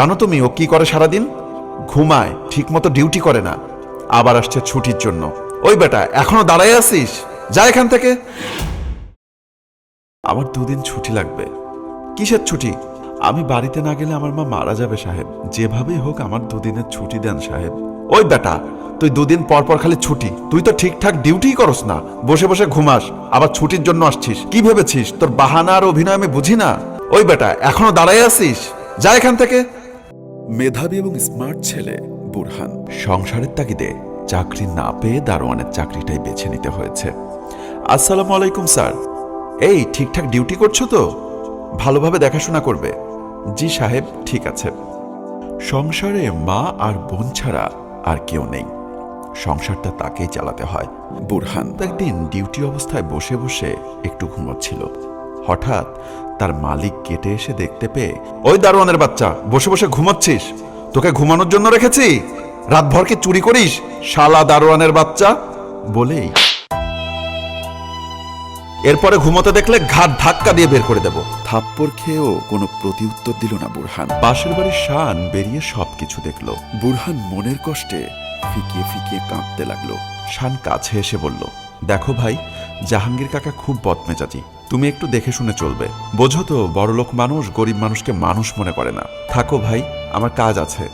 জানো তুমি ও কি করে সারাদিন? ঘুমায়, ঠিকমতো ডিউটি করে না। আবার আসছে ছুটির জন্য। ওই বেটা, এখনও দাঁড়াই আছিস? যা এখান থেকে। আমার দুদিন ছুটি লাগবে। কিসের ছুটি? আমি বাড়িতে না গেলে আমার মা মারা যাবে, সাহেব। যেভাবেই হোক আমার দুদিনের ছুটি দেন, সাহেব। ওই বেটা, তুই দুদিন পর পর খালি ছুটি। তুই তো ঠিকঠাক ডিউটি করস না। বসে বসে ঘুমাস। আবার ছুটির জন্য আসছিস। কি ভেবেছিস? তোর বাহানা আর অভিনয় আমি বুঝি না? ওই বেটা, এখনও দাঁড়াই আছিস? যা এখান থেকে। মেধাবী এবং স্মার্ট ছেলে বুরহান। সংসারের তাগিদে চাকরি না পেয়ে দারোয়ানের চাকরিটাই বেছে নিতে হয়েছে। আসসালামু আলাইকুম, স্যার। এই, ঠিকঠাক ডিউটি করছ তো? ভালোভাবে দেখাশোনা করবে। জি সাহেব, ঠিক আছে। সংসারে মা আর বোন ছাড়া আর কেউ নেই। সংসারটা তাকেই চালাতে হয়। বুরহান একদিন ডিউটি অবস্থায় বসে বসে একটু ঘুমোচ্ছিল। হঠাৎ তার মালিক কেটে এসে দেখতে পেয়ে, ওই দারোয়ানের বাচ্চা, বসে বসে ঘুমাচ্ছিস। তোকে ঘুমানোর জন্য রেখেছি। রাতভর কি চুরি করিস, শালা দারোয়ানের বাচ্চা, বলেই এরপরে ঘুমোতে দেখলে ঘাট ধাক্কা দিয়ে বের করে দেব। থাপ্পড় খেয়েও কোনো প্রতিউত্তর দিল না বুরহান। পাশের বাড়ির শান বেরিয়ে সবকিছু দেখল। বুরহান মনের কষ্টে ফিকিয়ে ফিকিয়ে কাঁদতে লাগল। শান কাছে এসে বলল, দেখো ভাই, জাহাঙ্গীর কাকা খুব বদমেজাজি। তুমি একটু দেখে শুনে চলবে। বোঝো তো বড়লোক মানুষ গরিব মানুষকে মানুষ মনে করে না। থাকো ভাই আমার কাজ আছে।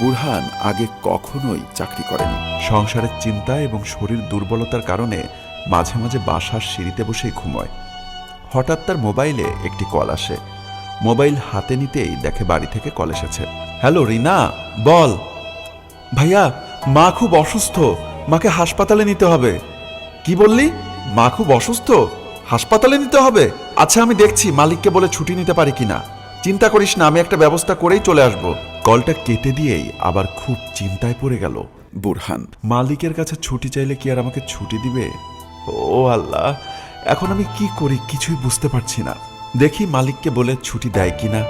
বুরহান আগে কখনোই চাকরি করেনি। সংসারের চিন্তা এবং শরীর দুর্বলতার কারণে মাঝে মাঝে বাসার সিঁড়িতে বসেই ঘুমোয়। হঠাৎ তার মোবাইলে একটি কল আসে। মোবাইল হাতে নিতেই দেখে বাড়ি থেকে কল এসেছে। হ্যালো রিনা বল। ভাইয়া মা খুব অসুস্থ মাকে হাসপাতালে নিতে হবে। কি বললি? মা খুব অসুস্থ? হাসপাতালে নিতে হবে। আচ্ছা আমি দেখছি, মালিককে বলে ছুটি নিতে পারি কিনা। চিন্তা করিস না, আমি একটা ব্যবস্থা করেই চলে আসব। কলটা কেটে দিয়েই আবার খুব চিন্তায় পড়ে গেল বুরহান। মালিকের কাছে ছুটি চাইলে কি আর আমাকে ছুটি দিবে? ও আল্লাহ, এখন আমি কি করি কিছুই বুঝতে পারছি না। দেখি মালিককে বলে ছুটি দেয় কিনা।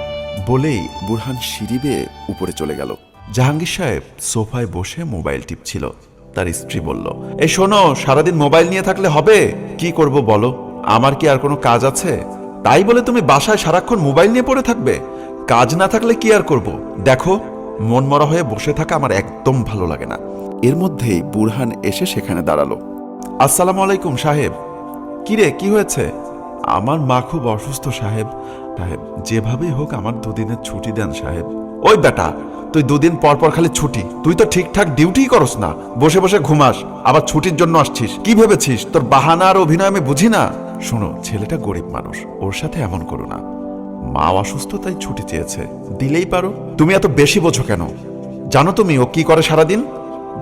বলেই বুরহান সিঁড়ি উপরে চলে গেল। জাহাঙ্গীর সাহেব সোফায় বসে মোবাইল টিপছিল। তার স্ত্রী বলল এই শোনো, সারাদিন মোবাইল নিয়ে থাকলে হবে? কি করব বলো? আমার কি আর কোনো কাজ আছে? তাই বলে তুমি বাসায় সারাক্ষণ মোবাইল নিয়ে পড়ে থাকবে? কাজ না থাকলে কি আর করব? দেখো, মনমরা হয়ে বসে থাকা আমার একদম ভালো লাগে না। এর মধ্যেই বুরহান এসে সেখানে দাঁড়াল। আসসালামু আলাইকুম, সাহেব। কিরে, কি হয়েছে? আমার মা খুব অসুস্থ, সাহেব। সাহেব, যেভাবেই হোক আমার দুদিনের ছুটি দেন, সাহেব। ওই বেটা, তুই দুদিন পর পর খালি ছুটি। তুই তো ঠিকঠাক ডিউটি করস না। বসে বসে ঘুমাস। আবার ছুটির জন্য আসছিস। কি ভেবেছিস? তোর বাহানা আর অভিনয় আমি বুঝি না। শোনো, ছেলেটা গরিব মানুষ। ওর সাথে এমন করো না। মা অসুস্থ, তাই ছুটি চেয়েছে। দিলেই পারো। তুমি এত বেশি বোঝো কেন? জানো তুমি ও কি করে সারাদিন?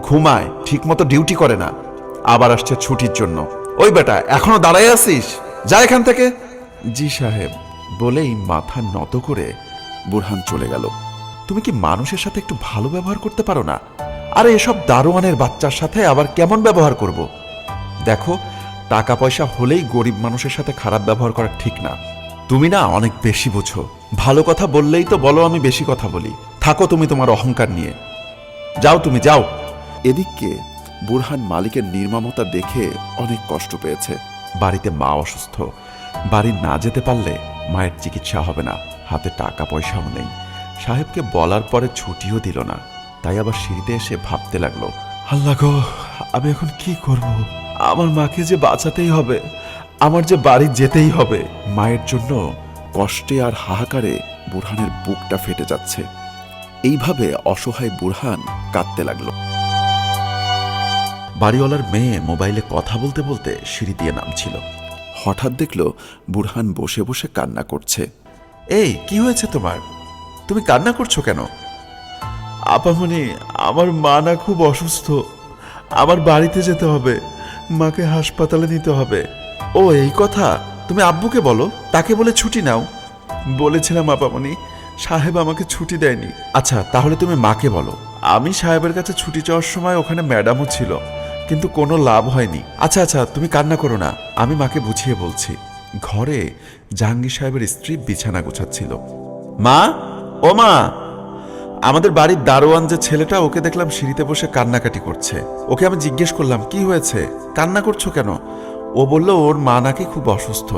ঘুমায়, ঠিকমতো ডিউটি করে না। আবার আসছে ছুটির জন্য। ওই বেটা, এখনও দাঁড়াই আছিস? যা এখান থেকে। জি সাহেব, বলেই মাথা নত করে বুরহান চলে গেল। তুমি কি মানুষের সাথে একটু ভালো ব্যবহার করতে পারো না? আরে এসব দারোয়ানের বাচ্চার সাথে আবার কেমন ব্যবহার করব? দেখো টাকা পয়সা হলেই গরিব মানুষের সাথে খারাপ ব্যবহার করা ঠিক না। তুমি না অনেক বেশি বোঝো। ভালো কথা বললেই তো বলো আমি বেশি কথা বলি। থাকো তুমি তোমার অহংকার নিয়ে। যাও তুমি, যাও। এদিককে বুরহান মালিকের নির্মমতা দেখে অনেক কষ্ট পেয়েছে। বাড়িতে মা অসুস্থ। বাড়ি না যেতে পারলে মায়ের চিকিৎসা হবে না। হাতে টাকা পয়সাও নেই। সাহেবকে বলার পরে ছুটিও দিল না। তাই আবার সিঁড়িতে এসে ভাবতে লাগল, আল্লাহ গো, আমি এখন কি করব? আমার মাকে যে বাঁচাতেই হবে, আমার যে বাড়ি যেতেই হবে, মায়ের জন্য কষ্টে আর হাহাকারে বুরহানের বুকটা ফেটে যাচ্ছে। এইভাবে অসহায় বুরহান কাঁদতে লাগল। বাড়িওয়ালার মেয়ে মোবাইলে কথা বলতে বলতে সিঁড়ি দিয়ে নামছিল। হঠাৎ দেখল বুরহান বসে বসে কান্না করছে। এই, কি হয়েছে তোমার? তুমি কান্না করছ কেন? আপামনি আমার মা না খুব অসুস্থ। আমার বাড়িতে যেতে হবে। মাকে হাসপাতালে নিতে হবে। ও, এই কথা? তুমি আব্বুকে বলো। তাকে বলে ছুটি নাও। বলেছিলাম আপামনি সাহেব আমাকে ছুটি দেয়নি। আচ্ছা তাহলে তুমি মাকে বলো। আমি সাহেবের কাছে ছুটি চাওয়ার সময় ওখানে ম্যাডামও ছিল, কিন্তু কোনো লাভ হয়নি। আচ্ছা আচ্ছা তুমি কান্না করো না। আমি মাকে বুঝিয়ে বলছি। ঘরে জাহাঙ্গীর সাহেবের স্ত্রী বিছানা গোছাচ্ছিল। মা ও মা, আমাদের বাড়ির দারোয়ান যে ছেলেটা, ওকে দেখলাম সিঁড়িতে বসে কান্নাকাটি করছে। ওকে আমি জিজ্ঞেস করলাম, কি হয়েছে? কান্না করছ কেন? ও বলল, ওর মা নাকি খুব অসুস্থ।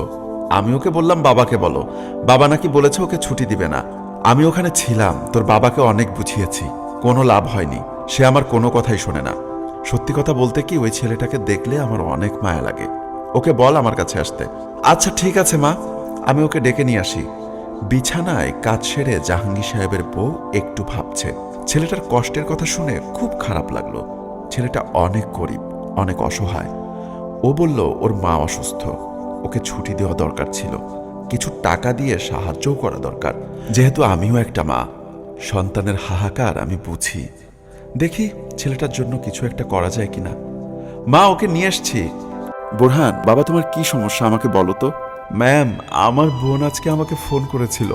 আমি ওকে বললাম, বাবাকে বলো। বাবা নাকি বলেছে ওকে ছুটি দিবে না। আমি ওখানে ছিলাম, তোর বাবাকে অনেক বুঝিয়েছি। কোনো লাভ হয়নি। সে আমার কোনো কথাই শোনে না। সত্যি কথা বলতে কি, ওই ছেলেটাকে দেখলে আমার অনেক মায়া লাগে। ওকে বল আমার কাছে আসতে। আচ্ছা ঠিক আছে মা। আমি ওকে ডেকে নিয়ে আসি। বিছানায় কাজ সেরে জাহাঙ্গীর সাহেবের বউ একটু ভাবছে। ছেলেটার কষ্টের কথা শুনে খুব খারাপ লাগল। ছেলেটা অনেক গরিব, অনেক অসহায়। ও বলল, ওর মা অসুস্থ। ওকে ছুটি দেওয়া দরকার ছিল। কিছু টাকা দিয়ে সাহায্যও করা দরকার। যেহেতু আমিও একটা মা, সন্তানের হাহাকার আমি বুঝি। দেখি ছেলেটার জন্য কিছু একটা করা যায় কিনা। মা, ওকে নিয়ে এসছি। বোরহান, বাবা, তোমার কি সমস্যা আমাকে বলো তো। ম্যাম আমার বোন আজকে আমাকে ফোন করেছিল।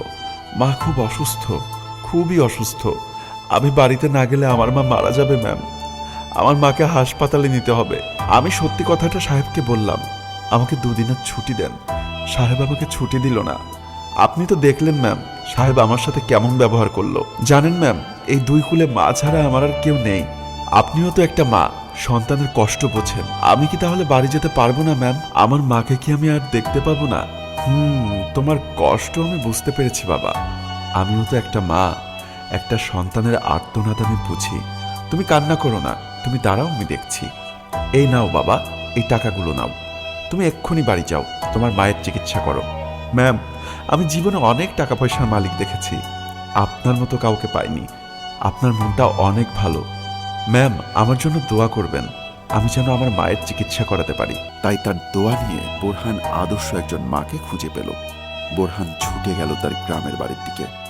মা খুব অসুস্থ, খুবই অসুস্থ। আমি বাড়িতে না গেলে আমার মা মারা যাবে ম্যাম আমার মাকে হাসপাতালে নিতে হবে। আমি সত্যি কথাটা সাহেবকে বললাম, আমাকে দুদিনের ছুটি দেন। সাহেব আমাকে ছুটি দিল না। আপনি তো দেখলেন ম্যাম সাহেব আমার সাথে কেমন ব্যবহার করল। জানেন ম্যাম এই দুই কুলে মা ছাড়া আমার আর কেউ নেই। আপনিও তো একটা মা। সন্তানের কষ্ট বোঝেন। আমি কি তাহলে বাড়ি যেতে পারব না, ম্যাম? আমার মাকে কি আমি আর দেখতে পাবো না? হুম, তোমার কষ্ট আমি বুঝতে পেরেছি, বাবা। আমিও তো একটা মা। একটা সন্তানের আর্তনাদ আমি বুঝি। তুমি কান্না করো না। তুমি দাঁড়াও, আমি দেখছি। এই নাও, বাবা, এই টাকাগুলো নাও। তুমি এক্ষুনি বাড়ি যাও। তোমার মায়ের চিকিৎসা করো। ম্যাম, আমি জীবনে অনেক টাকা পয়সার মালিক দেখেছি। আপনার মতো কাউকে পাইনি। আপনার মনটা অনেক ভালো। ম্যাম, আমার জন্য দোয়া করবেন। আমি যেন আমার মায়ের চিকিৎসা করাতে পারি। তাই তার দোয়া নিয়ে বোরহান আদর্শ একজন মাকে খুঁজে পেল। বোরহান ছুটে গেল তার গ্রামের বাড়ির দিকে।